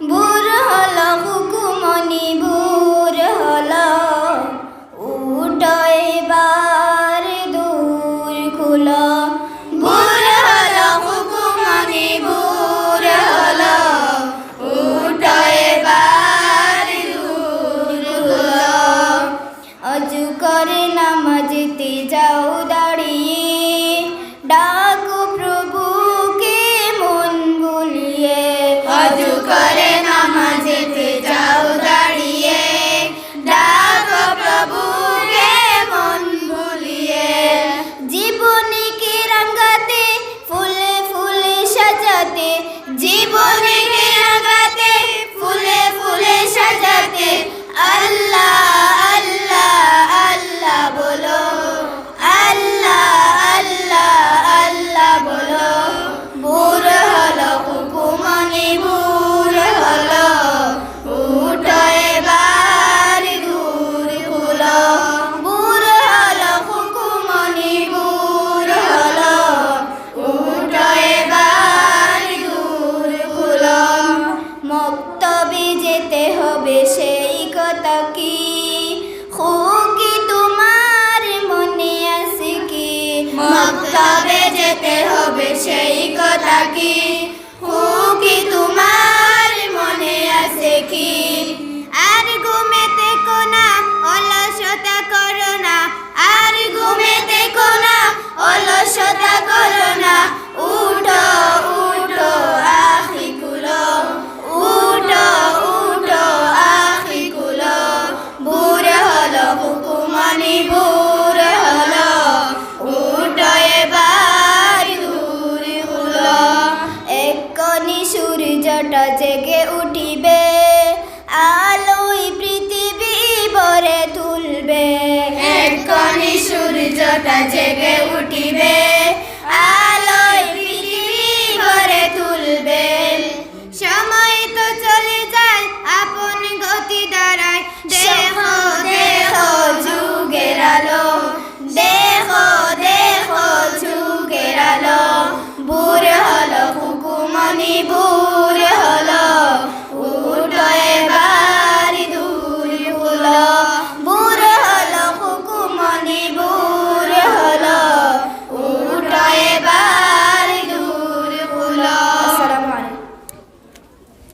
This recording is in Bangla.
বুর হল হুকুমনি বুর হল উট এবার দূর খুল। বুর হল হুকুমনি বুর হল উট এবার দূর খুল। অজু করে নামাজিতে যাও দাঁড়িয়ে মক্তবে যেতে হবে সেই কথা কি? বিশ্বটা জেগে উঠিবে আলোই পৃথিবী ভরে তুলবে। এক্ষণি সূর্যটা জেগে উঠিবে।